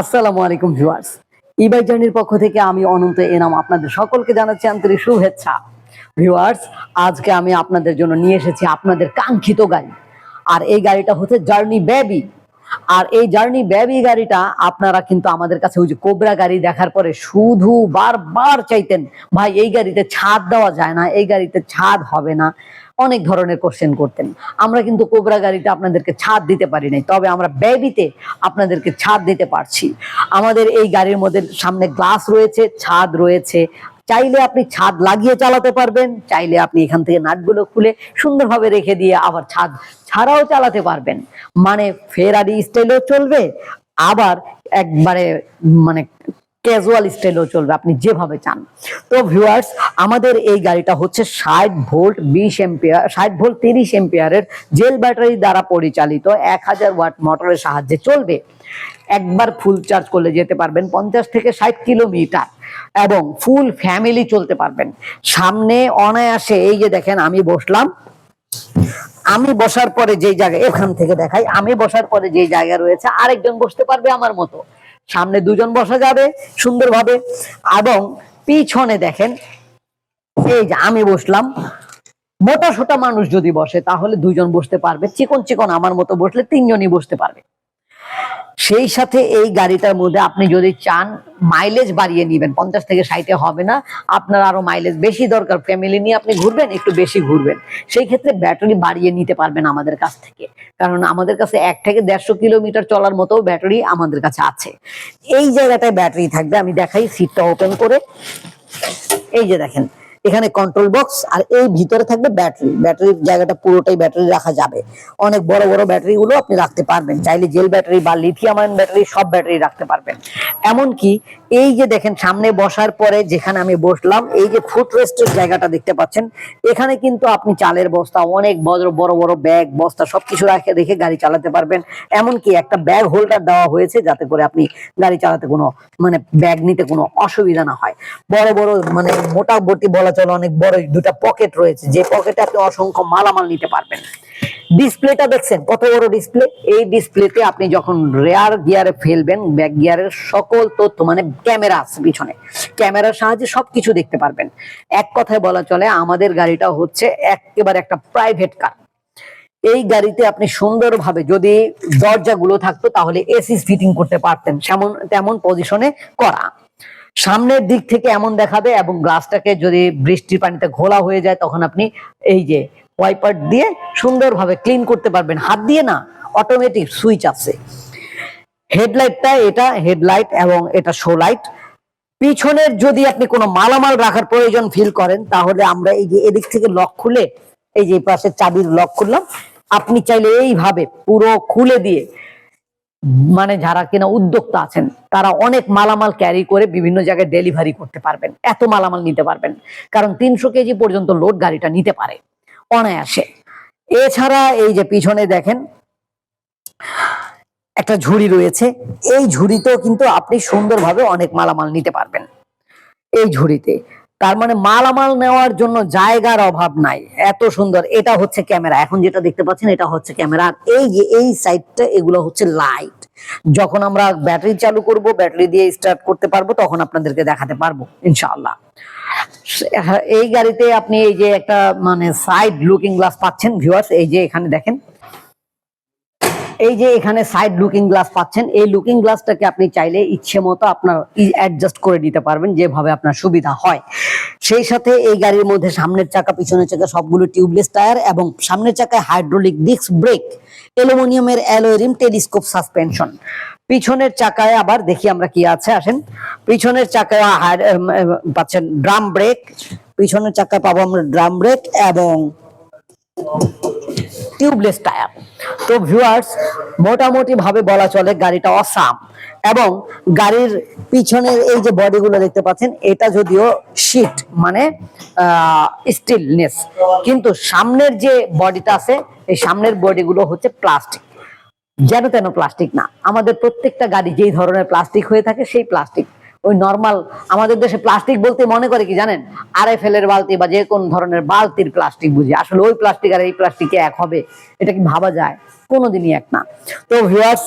আসসালামু আলাইকুম ভিউয়ার্স। ইবাই জার্নির পক্ষ থেকে আমি অনন্ত এনাম আপনাদের সকলকে জানাচ্ছি আন্তরিক শুভেচ্ছা। ভিউয়ার্স, আজকে আমি আপনাদের জন্য নিয়ে এসেছি আপনাদের কাঙ্ক্ষিত গাড়ি। আর এই গাড়িটা হচ্ছে জার্নি বেবি আর এই জার্নি বেবি গাড়িটা আপনারা কিন্তু আমাদের কাছে ওই যে কোবরা গাড়ি দেখার পরে শুধু বারবার চাইতেন, ভাই, এই গাড়িতে ছাদ দেওয়া যায় না, এই গাড়িতে ছাদ হবে না। অনেক ধরনের কোশ্চেন করতেন। আমরা কিন্তু কোবরা গাড়িতে আপনাদেরকে ছাদ দিতে পারি নাই, তবে আমরা বেবিতে আপনাদেরকে ছাদ দিতে পারছি। আমাদের এই গাড়ির মধ্যে সামনে গ্লাস রয়েছে, ছাদ রয়েছে। চাইলে আপনি ছাদ লাগিয়ে চালাতে পারবেন, চাইলে আপনি এখান থেকে নাটগুলো খুলে সুন্দরভাবে রেখে দিয়ে আবার ছাদ ছাড়াও চালাতে পারবেন। মানে ফেরারি স্টাইলেও চলবে, আবার একবারে মানে ক্যাজুয়াল স্টাইলেও চলবে, আপনি যেভাবে চান। তো ভিউয়ার্স আমাদের এই গাড়িটা হচ্ছে ষাট ভোল্ট, বিশ এম্পিয়ার ষাট ভোল্ট, তিরিশ এম্পিয়ারের জেল ব্যাটারি দ্বারা পরিচালিত, এক হাজার ওয়াট মোটরের সাহায্যে চলবে। একবার ফুল চার্জ করলে যেতে পারবেন পঞ্চাশ থেকে ষাট কিলোমিটার এবং ফুল ফ্যামিলি চলতে পারবেন। সামনে অনায়াসে, এই যে দেখেন, আমি বসলাম। আমি বসার পরে যে জায়গায় এখান থেকে দেখাই, আমি বসার পরে যে জায়গা রয়েছে, আরেকজন বসতে পারবে আমার মতো। সামনে দুজন বসা যাবে সুন্দরভাবে। এবং পিছনে দেখেন, এই যে আমি বসলাম, মোটা সোটা মানুষ যদি বসে, তাহলে দুজন বসতে পারবে। চিকন চিকন আমার মতো বসলে তিনজনই বসতে পারবে। সেই সাথে এই গাড়িটার মধ্যে আপনি যদি চান মাইলেজ বাড়িয়ে নিবেন। পঞ্চাশ থেকে ষাটে হবে না। আপনার আরও মাইলেজ বেশি দরকার। ফ্যামিলি নিয়ে আপনি ঘুরবেন, একটু বেশি ঘুরবেন। সেই ক্ষেত্রে ব্যাটারি বাড়িয়ে নিতে পারবেন আমাদের কাছ থেকে। কারণ আমাদের কাছে এক থেকে দেড়শো কিলোমিটার চলার মতো ব্যাটারি আমাদের কাছে আছে। এই জায়গাটায় ব্যাটারি থাকবে। আমি দেখাই সিটটা ওপেন করে। এই যে দেখেন এখানে কন্ট্রোল বক্স আর এই ভিতরে থাকবে ব্যাটারি ব্যাটারির জায়গাটা পুরোটাই ব্যাটারি রাখা যাবে। অনেক বড় বড় ব্যাটারি গুলো আপনি রাখতে পারবেন। চাইলে জেল ব্যাটারি বা লিথিয়াম আয়ন ব্যাটারি সব ব্যাটারি রাখতে পারবেন। এমনকি এই যে দেখেন, সামনে বসার পরে যেখানে আমি বসলাম, এই যে ফুট রেস্টের জায়গাটা দেখতে পাচ্ছেন, এখানে কিন্তু আপনি চালের বস্তা, অনেক বড় বড় বড় ব্যাগ বস্তা সবকিছু রাখে, রেখে গাড়ি চালাতে পারবেন। এমনকি একটা ব্যাগ হোল্ডার দেওয়া হয়েছে যাতে করে আপনি গাড়ি চালাতে কোনো মানে ব্যাগ নিতে কোনো অসুবিধা না হয়। বড় বড় মানে মোটামুটি বলা চলে অনেক বড় দুটা পকেট রয়েছে। যে পকেটে আপনি অসংখ্য মালামাল নিতে পারবেন। ডিসপ্লেটা দেখছেন, কত বড় ডিসপ্লে এই ডিসপ্লেতে আপনি যখন রেয়ার গিয়ারে ফেলবেন ব্যাক গিয়ারের সকল তথ্য মানে ক্যামেরা আছে পিছনে ক্যামেরার সাহায্যে সবকিছু দেখতে পারবেন। এক কথায় বলা চলে, আমাদের গাড়িটা হচ্ছে একেবারে একটা প্রাইভেট কার এই গাড়িতে আপনি সুন্দরভাবে যদি দরজাগুলো থাকতো, তাহলে এসি ফিটিং করতে পারতেন তেমন তেমন পজিশনে করা। সামনের দিক থেকে এমন দেখাবে এবং গ্লাসটাকে যদি বৃষ্টির পানিতে ঘোলা হয়ে যায়, তখন আপনি এই যে ওয়াইপার দিয়ে সুন্দরভাবে ক্লিন করতে পারবেন। হাত দিয়ে না অটোমেটিক সুইচ আছে। হেডলাইটটা, এটা হেডলাইট এবং এটা শো লাইট পিছনের যদি আপনি কোনো মালামাল রাখার প্রয়োজন ফিল করেন, তাহলে আমরা এই যে এদিক থেকে লক খুলে, এই যে পাশে চাবির লক খুললাম। আপনি চাইলে এইভাবে পুরো খুলে দিয়ে মানে যারা কিনা উদ্যোক্তা আছেন, তারা অনেক মালামাল ক্যারি করে বিভিন্ন জায়গায় ডেলিভারি করতে পারবেন। এত মালামাল নিতে পারবেন। কারণ তিনশো কেজি পর্যন্ত লোড গাড়িটা নিতে পারে, অনায়াসে। এছাড়া এই যে পিছনে দেখেন, একটা ঝুড়ি রয়েছে। এই ঝুড়িতেও কিন্তু আপনি সুন্দরভাবে অনেক মালামাল নিতে পারবেন। এই ঝুড়িতে তার মানে মালামাল নেওয়ার জন্য জায়গার অভাব নাই। এত সুন্দর। এটা হচ্ছে ক্যামেরা। এখন যেটা দেখতে পাচ্ছেন, এটা হচ্ছে ক্যামেরা। আর এই যে, এই সাইডটা এগুলো হচ্ছে লাইট যখন আমরা ব্যাটারি চালু করব ব্যাটারি দিয়ে স্টার্ট করতে পারব, তখন আপনাদেরকে দেখাতে পারব, ইনশাআল্লাহ। এই গাড়িতে আপনি এই যে একটা মানে সাইড লুকিং গ্লাস পাচ্ছেন ভিউয়ার্স এই যে এখানে দেখেন। এই যে এখানে সাইড লুকিং গ্লাস পাচ্ছেন, এই লুকিং গ্লাসটাকে আপনি চাইলে ইচ্ছে মতো আপনার অ্যাডজাস্ট করে দিতে পারবেন, যেভাবে আপনার সুবিধা হয়। সেই সাথে এই গাড়ির মধ্যে সামনের চাকা, পিছনের চাকা সবগুলো টিউবলেস টায়ার এবং সামনের চাকায় হাইড্রোলিক ডিস্ক ব্রেক অ্যালুমিনিয়ামের অ্যালয় রিম টেলিস্কোপ সাসপেনশন পিছনের চাকায় আবার দেখি আমরা কি আছে, আসেন। পিছনের চাকায় পাচ্ছেন ড্রাম ব্রেক পিছনের চাকায় পাবো আমরা ড্রাম ব্রেক এবং টিউবলেস টায়ার তো ভিউয়ার্স মোটামুটি ভাবে বলা চলে গাড়িটা অসাম। এবং গাড়ির পিছনের এই যে বডিগুলো দেখতে পাচ্ছেন, এটা যদিও শীট মানে স্টিলনেস কিন্তু সামনের যে বডিটা আছে, এই সামনের বডিগুলো হচ্ছে প্লাস্টিক যেন তেন প্লাস্টিক না। আমাদের প্রত্যেকটা গাড়ি যেই ধরনের প্লাস্টিক হয়ে থাকে, সেই প্লাস্টিক ওই নর্মাল আমাদের দেশে প্লাস্টিক বলতে মনে করে কি জানেন? আরএফএল এর বালতি বা যে কোন ধরনের বালতির প্লাস্টিক বুঝি। আসলে ওই প্লাস্টিক আর এই প্লাস্টিকে এক হবে, এটা কি ভাবা যায়? কোনোদিনই এক না। তো ভিউয়ার্স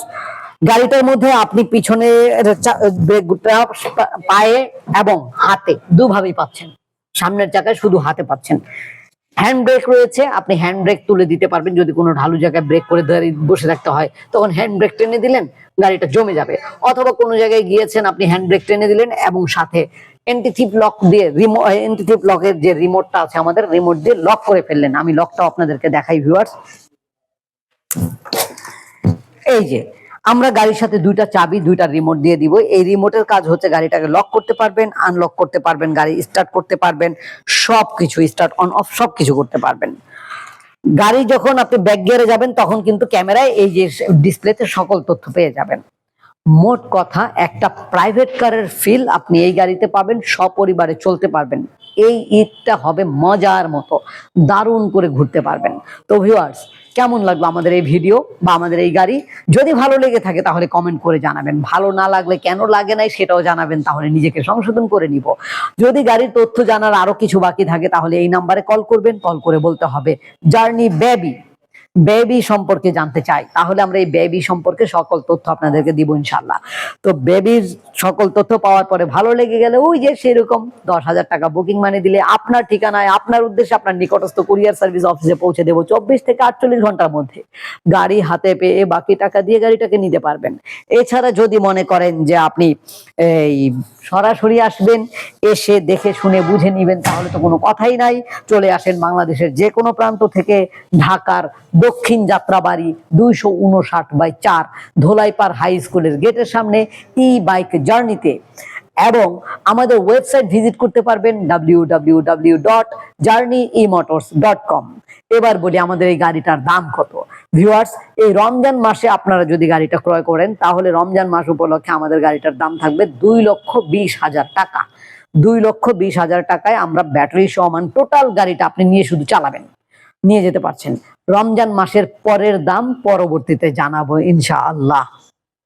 গাড়িটার মধ্যে আপনি পিছনে ব্রেকটা পায়ে এবং হাতে দুভাবেই পাচ্ছেন। সামনের চাকায় শুধু হাতে পাচ্ছেন। হ্যান্ড ব্রেক রয়েছে, আপনি হ্যান্ড ব্রেক তুলে দিতে পারবেন। যদি কোনো ঢালু জায়গায় ব্রেক করে বসে থাকতে হয়, তখন হ্যান্ড ব্রেক টেনে দিলেন, গাড়িটা জমে যাবে। অথবা কোনো জায়গায় গিয়েছেন, আপনি হ্যান্ড ব্রেক টেনে দিলেন এবং সাথে এন্টিথিপ লক দিয়ে রিমো এন্টিথিপ লকের যে রিমোটটা আছে আমাদের রিমোট দিয়ে লক করে ফেললেন। আমি লকটাও আপনাদেরকে দেখাই ভিউয়ার্স এই যে আমরা গাড়ির সাথে দুইটা চাবি, দুইটা রিমোট দিয়ে দিব। এই রিমোটের কাজ হচ্ছে গাড়িটাকে লক করতে পারবেন আনলক করতে পারবেন, গাড়ি স্টার্ট করতে পারবেন সব সবকিছু স্টার্ট অন অফ সবকিছু করতে পারবেন। গাড়ি যখন আপনি ব্যাক গিয়ারে যাবেন, তখন কিন্তু ক্যামেরায় এই যে ডিসপ্লেতে সকল তথ্য পেয়ে যাবেন। মোট কথা, একটা প্রাইভেট কারের ফিল আপনি এই গাড়িতে পাবেন, সপরিবারে চলতে পারবেন। এই ঈদটা হবে মজার মতো, দারুণ করে ঘুরতে পারবেন। তো ভিউয়ার্স কেমন লাগল আমাদের এই ভিডিও বা আমাদের এই গাড়ি? যদি ভালো লেগে থাকে তাহলে কমেন্ট করে জানাবেন। ভালো না লাগলে কেন লাগে নাই সেটাও জানাবেন, তাহলে নিজেকে সংশোধন করে নিব। যদি গাড়ির তথ্য জানার আরও কিছু বাকি থাকে তাহলে এই নাম্বারে কল করবেন কল করে বলতে হবে জার্নি বেবি বেবি সম্পর্কে জানতে চাই, তাহলে আমরা এই বেবি সম্পর্কে সকল তথ্য আপনাদেরকে দিব ইনশাল্লাহ তো বেবির সকল তথ্য পাওয়ার পরে ভালো লেগে গেলে ওই যে সেরকম দশ হাজার টাকা বুকিং মানে দিলে আপনার ঠিকানায়, আপনার উদ্দেশ্যে আপনার নিকটস্থ কুরিয়ার সার্ভিস অফিসে পৌঁছে দেবো চব্বিশ থেকে আটচল্লিশ ঘণ্টার মধ্যে। গাড়ি হাতে পেয়ে বাকি টাকা দিয়ে গাড়িটাকে নিতে পারবেন। এছাড়া যদি মনে করেন যে আপনি এই সরাসরি আসবেন, এসে দেখে শুনে বুঝে নিবেন, তাহলে তো কোনো কথাই নাই। চলে আসেন বাংলাদেশের যে কোনো প্রান্ত থেকে ঢাকার দক্ষিণ যাত্রাবাড়ি দুইশো উনষাট বাই চার ধোলাইপাড় হাই স্কুলের গেটের সামনে ই বাইক জার্নিতে। এবং আমাদের ওয়েবসাইট ভিজিট করতে পারবেন W W W dot journey E dot com এবার বলি আমাদের এই গাড়িটার দাম কত। ভিউয়ার্স, এই রমজান মাসে আপনারা যদি গাড়িটা ক্রয় করেন, তাহলে রমজান মাস উপলক্ষে আমাদের গাড়িটার দাম থাকবে দুই লক্ষ বিশ হাজার টাকা। দুই লক্ষ বিশ হাজার টাকায় আমরা ব্যাটারি সমান টোটাল গাড়িটা আপনি নিয়ে শুধু চালাবেন। নিয়ে যেতে পারছেন। রমজান মাসের পরের দাম পরবর্তীতে জানাব ইনশাআল্লাহ।